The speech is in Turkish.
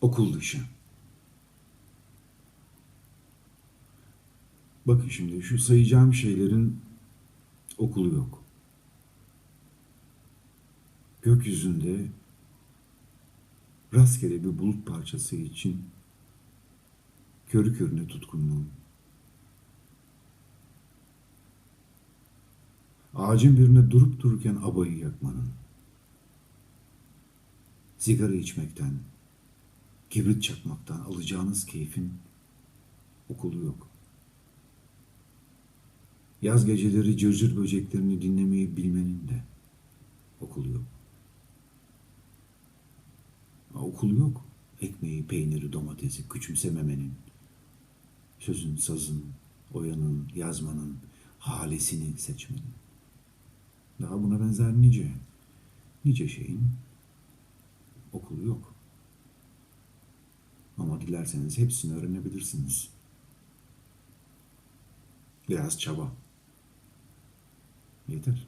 Okul dışı. Bakın şimdi şu sayacağım şeylerin okulu yok. Gökyüzünde rastgele bir bulut parçası için körü körüne tutkunluğum. Ağacın birine durup dururken abayı yakmanın, sigara içmekten, kibrit çakmaktan alacağınız keyfin okulu yok. Yaz geceleri cırcır böceklerini dinlemeyi bilmenin de okulu yok. Ha, okulu yok. Ekmeği, peyniri, domatesi küçümsememenin, sözün, sazın, oyanın, yazmanın, halesini seçmenin. Daha buna benzer nice, nice şeyin okulu yok. Dilerseniz hepsini öğrenebilirsiniz. Biraz çaba. Yeter.